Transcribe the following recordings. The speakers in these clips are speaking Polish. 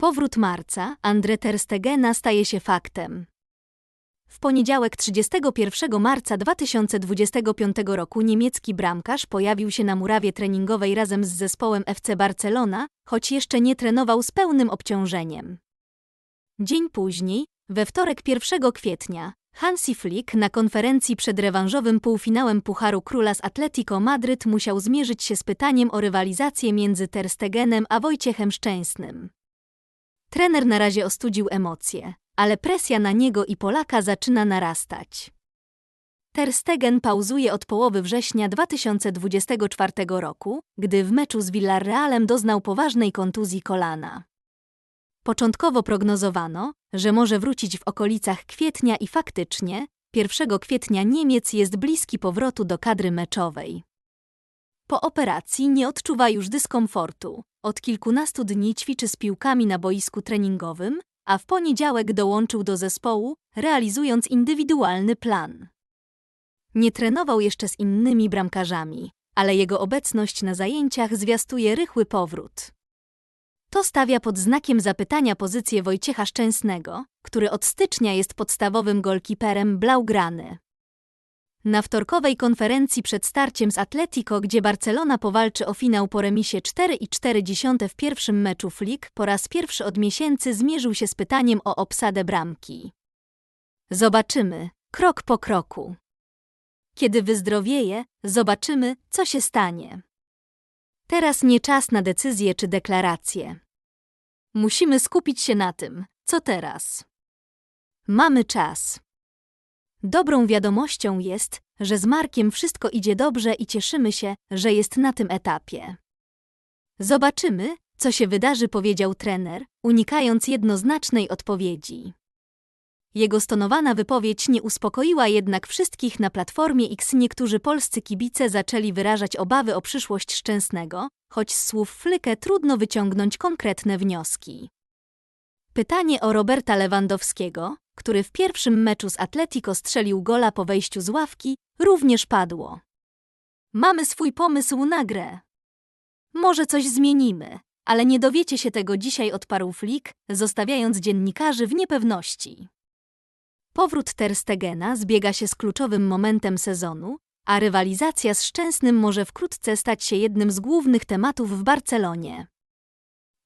Powrót marca Andre Ter Stegena staje się faktem. W poniedziałek 31 marca 2025 roku niemiecki bramkarz pojawił się na murawie treningowej razem z zespołem FC Barcelona, choć jeszcze nie trenował z pełnym obciążeniem. Dzień później, we wtorek 1 kwietnia, Hansi Flick na konferencji przed rewanżowym półfinałem Pucharu Króla z Atletico Madryt musiał zmierzyć się z pytaniem o rywalizację między Ter Stegenem a Wojciechem Szczęsnym. Trener na razie ostudził emocje, ale presja na niego i Polaka zaczyna narastać. Ter Stegen pauzuje od połowy września 2024 roku, gdy w meczu z Villarrealem doznał poważnej kontuzji kolana. Początkowo prognozowano, że może wrócić w okolicach kwietnia i faktycznie 1 kwietnia Niemiec jest bliski powrotu do kadry meczowej. Po operacji nie odczuwa już dyskomfortu. Od kilkunastu dni ćwiczy z piłkami na boisku treningowym, a w poniedziałek dołączył do zespołu, realizując indywidualny plan. Nie trenował jeszcze z innymi bramkarzami, ale jego obecność na zajęciach zwiastuje rychły powrót. To stawia pod znakiem zapytania pozycję Wojciecha Szczęsnego, który od stycznia jest podstawowym golkiperem Blaugrany. Na wtorkowej konferencji przed starciem z Atletico, gdzie Barcelona powalczy o finał po remisie 4,4 w pierwszym meczu Flick, po raz pierwszy od miesięcy zmierzył się z pytaniem o obsadę bramki. Zobaczymy, krok po kroku. Kiedy wyzdrowieje, zobaczymy, co się stanie. Teraz nie czas na decyzje czy deklaracje. Musimy skupić się na tym, co teraz. Mamy czas. Dobrą wiadomością jest, że z Markiem wszystko idzie dobrze i cieszymy się, że jest na tym etapie. Zobaczymy, co się wydarzy, powiedział trener, unikając jednoznacznej odpowiedzi. Jego stonowana wypowiedź nie uspokoiła jednak wszystkich na platformie X. Niektórzy polscy kibice zaczęli wyrażać obawy o przyszłość Szczęsnego, choć z słów Flyke trudno wyciągnąć konkretne wnioski. Pytanie o Roberta Lewandowskiego, który w pierwszym meczu z Atletico strzelił gola po wejściu z ławki, również padło. Mamy swój pomysł na grę. Może coś zmienimy, ale nie dowiecie się tego dzisiaj odparł Flick, zostawiając dziennikarzy w niepewności. Powrót Ter Stegena zbiega się z kluczowym momentem sezonu, a rywalizacja z Szczęsnym może wkrótce stać się jednym z głównych tematów w Barcelonie.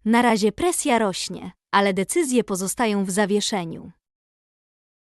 Na razie presja rośnie, ale decyzje pozostają w zawieszeniu.